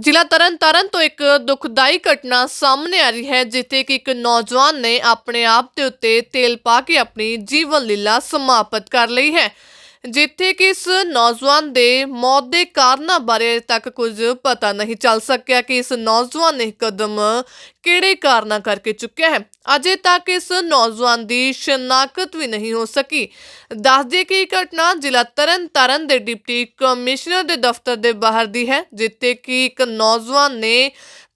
ਜ਼ਿਲ੍ਹਾ ਤਰਨਤਾਰਨ ਤੋਂ ਇੱਕ ਦੁਖਦਾਈ ਘਟਨਾ ਸਾਹਮਣੇ ਆ ਰਹੀ ਹੈ, ਜਿੱਥੇ ਕਿ ਇੱਕ ਨੌਜਵਾਨ ਨੇ ਆਪਣੇ ਆਪ ਦੇ ਉੱਤੇ ਤੇਲ ਪਾ ਕੇ ਆਪਣੀ ਜੀਵਨ ਲੀਲਾ ਸਮਾਪਤ ਕਰ ਲਈ ਹੈ। ਜਿੱਥੇ ਕਿ ਇਸ ਨੌਜਵਾਨ ਦੇ ਮੌਤ ਦੇ ਕਾਰਨਾਂ ਬਾਰੇ ਤੱਕ ਕੁਝ ਪਤਾ ਨਹੀਂ ਚੱਲ ਸਕਿਆ ਕਿ ਇਸ ਨੌਜਵਾਨ ਨੇ ਕਦਮ ਕਿਹੜੇ ਕਾਰਨਾਂ ਕਰਕੇ ਚੁੱਕਿਆ ਹੈ। ਅਜੇ ਤੱਕ ਇਸ ਨੌਜਵਾਨ ਦੀ ਸ਼ਨਾਖਤ ਵੀ ਨਹੀਂ ਹੋ ਸਕੀ। ਦੱਸ ਦਈਏ ਕਿ ਇਹ ਘਟਨਾ ਜ਼ਿਲ੍ਹਾ ਤਰਨਤਾਰਨ ਦੇ ਡਿਪਟੀ ਕਮਿਸ਼ਨਰ ਦੇ ਦਫ਼ਤਰ ਦੇ ਬਾਹਰ ਦੀ ਹੈ, ਜਿੱਥੇ ਕਿ ਇੱਕ ਨੌਜਵਾਨ ਨੇ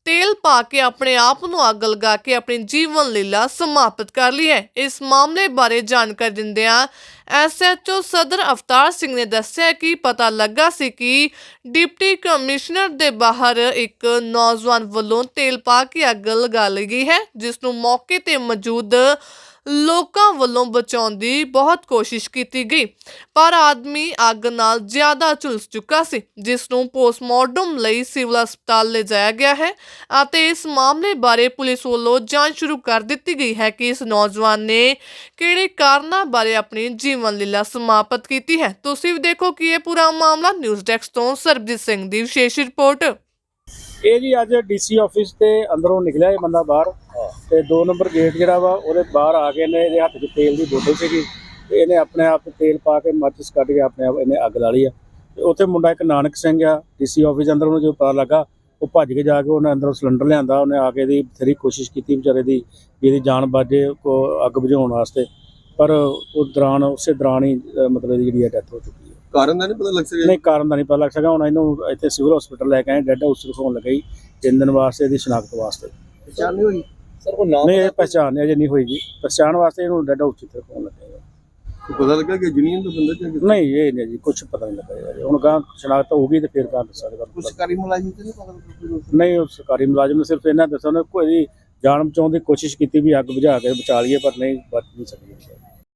ਤੇਲ ਪਾ ਕੇ ਆਪਣੇ ਆਪ ਨੂੰ ਅੱਗ ਲਗਾ ਕੇ ਆਪਣੀ ਜੀਵਨ ਲੀਲਾ ਸਮਾਪਤ ਕਰ ਲਈ ਹੈ ਇਸ ਮਾਮਲੇ ਬਾਰੇ ਜਾਣਕਾਰੀ ਦਿੰਦਿਆਂ ਐਸਐਚਓ ਸਦਰ ਅਵਤਾਰ ਸਿੰਘ ਨੇ ਦੱਸਿਆ ਕਿ ਪਤਾ ਲੱਗਾ ਸੀ ਕਿ ਡਿਪਟੀ ਕਮਿਸ਼ਨਰ ਦੇ ਬਾਹਰ ਇੱਕ ਨੌਜਵਾਨ ਵੱਲੋਂ ਤੇਲ ਪਾ ਕੇ ਅੱਗ ਲਗਾ ਲਈ ਗਈ ਹੈ, ਜਿਸ ਨੂੰ ਮੌਕੇ ਤੇ ਮੌਜੂਦ ਲੋਕਾਂ ਵੱਲੋਂ ਬਚਾਉਣ ਦੀ ਬਹੁਤ ਕੋਸ਼ਿਸ਼ ਕੀਤੀ ਗਈ। ਪਰ ਆਦਮੀ ਅੱਗ ਨਾਲ ਜ਼ਿਆਦਾ ਝੁਲਸ ਚੁੱਕਾ ਸੀ, ਜਿਸ ਨੂੰ ਪੋਸਟਮਾਰਟਮ ਲਈ ਸਿਵਲ ਹਸਪਤਾਲ ਲਿਜਾਇਆ ਗਿਆ ਹੈ ਅਤੇ ਇਸ ਮਾਮਲੇ ਬਾਰੇ ਪੁਲਿਸ ਵੱਲੋਂ ਜਾਂਚ ਸ਼ੁਰੂ ਕਰ ਦਿੱਤੀ ਗਈ ਹੈ ਕਿ ਇਸ ਨੌਜਵਾਨ ਨੇ ਕਿਹੜੇ ਕਾਰਨਾਂ ਬਾਰੇ ਆਪਣੀ ਜੀਵਨ ਲੀਲਾ ਸਮਾਪਤ ਕੀਤੀ ਹੈ। ਤੁਸੀਂ ਵੀ ਦੇਖੋ ਕਿ ਇਹ ਪੂਰਾ ਮਾਮਲਾ ਨਿਊਜ਼ ਡੈਸਕ ਤੋਂ ਸਰਬਜੀਤ ਸਿੰਘ ਦੀ ਵਿਸ਼ੇਸ਼ ਰਿਪੋਰਟ। ਇਹ ਜੀ ਅੱਜ ਡੀਸੀ ਆਫਿਸ ਤੇ ਅੰਦਰੋਂ ਨਿਕਲਿਆ ਇਹ ਬੰਦਾ ਬਾਹਰ। ਤੇ 2 ਨੰਬਰ ਗੇਟ ਜਿਹੜਾ ਵਾ ਉਹਦੇ ਬਾਹਰ ਆ ਕੇ ਨੇ ਇਹਦੇ ਹੱਥ 'ਚ ਤੇਲ ਦੀ ਬੋਤਲ ਸੀਗੀ। ਤੇ ਇਹਨੇ ਆਪਣੇ ਆਪ ਤੇਲ ਪਾ ਕੇ ਮਾਚਿਸ ਕੱਢ ਕੇ ਆਪਣੇ ਆਪ ਇਹਨੇ ਅੱਗ ਲਾ ਲਈ ਆ। ਤੇ ਉੱਥੇ ਮੁੰਡਾ ਇੱਕ ਨਾਨਕ ਸਿੰਘ ਆ ਡੀਸੀ ਆਫਿਸ ਅੰਦਰ ਉਹਨੂੰ ਜਦੋਂ ਪਤਾ ਲੱਗਾ ਉਹ ਭੱਜ ਕੇ ਜਾ ਕੇ ਉਹਨੇ ਅੰਦਰੋਂ ਸਿਲੰਡਰ ਲਿਆਂਦਾ ਉਹਨੇ ਆ ਕੇ ਇਹਦੀ ਬਥੇਰੀ ਕੋਸ਼ਿਸ਼ ਕੀਤੀ ਵਿਚਾਰੇ ਦੀ ਵੀ ਇਹਦੀ ਜਾਨ ਬਾਜੇ ਕੋ ਅੱਗ ਬੁਝਾਉਣ ਵਾਸਤੇ। ਪਰ ਉਹ ਦੌਰਾਨ ਉਸੇ ਦੌਰਾਨ ਹੀ ਮਤਲਬ ਇਹਦੀ ਜਿਹੜੀ ਡੈਥ ਹੋ ਚੁੱਕੀ ਹੈ। ਕਾਰਨ ਦਾ ਨਹੀਂ ਪਤਾ ਲੱਗ ਸਕਿਆ? ਨਹੀਂ ਕਾਰਨ ਦਾ ਨਹੀਂ ਪਤਾ ਲੱਗ ਸਕਿਆ। ਹੁਣ ਇਹਨੂੰ ਇੱਥੇ ਸਿਵਲ ਹਸਪੀਟਲ ਲੈ ਕੇ ਆਏ ਡੈਡ ਹਾਊਸ ਰਖਾਉਣ ਲੱਗੇ ਜੀ ਤਿੰਨ ਦਿਨ ਵਾਸਤੇ ਇਹਦੀ ਸ਼ਨਾਖਤ ਵਾਸਤੇ। ਪਛਾਣ ਨਹੀਂ ਹੋਈ? ਸਰ ਉਹ ਨਾਮ ਨਹੀਂ ਇਹ ਪਛਾਣ ਅਜੇ ਨਹੀਂ ਹੋਈ ਜੀ ਪਛਾਣ ਵਾਸਤੇ ਇਹਨੂੰ ਡੈਡ ਹਾਊਸ ਚ ਰਖਾਉਣ ਲੱਗੇ ਜੀ। ਪਤਾ ਲੱਗਾ ਕਿ ਯੂਨੀਅਨ ਦਾ ਬੰਦਾ ਜਾਂ ਕਿਸ- ਨਹੀਂ ਇਹ ਨਹੀਂ ਜੀ ਕੁਝ ਪਤਾ ਨਹੀਂ ਲੱਗਾ ਜੀ। ਹੁਣ ਗਾਂ ਸ਼ਨਾਖਤ ਹੋਊਗੀ ਤੇ ਫਿਰ ਗਾਂ ਦੱਸਾਂਗੇ ਤੁਹਾਨੂੰ। ਸਰਕਾਰੀ ਮੁਲਾਜ਼ਮ ਤੇ ਨਹੀਂ ਪਤਾ ਲੱਗਾ ਕੋਈ ਨਹੀਂ ਉਹ ਸਰਕਾਰੀ ਮੁਲਾਜ਼ਮ ਨੇ ਸਿਰਫ ਇਹਨਾਂ ਦੱਸਿਆ ਉਹਨੇ ਕੋਈ ਜਾਨ ਬਚਾਉਣ ਦੀ ਕੋਸ਼ਿਸ਼ ਕੀਤੀ ਵੀ ਅੱਗ ਬੁਝਾ ਕੇ ਬਚਾ ਲਈਏ ਪਰ ਨਹੀਂ ਬਚ ਨਹੀਂ ਸਕੀ।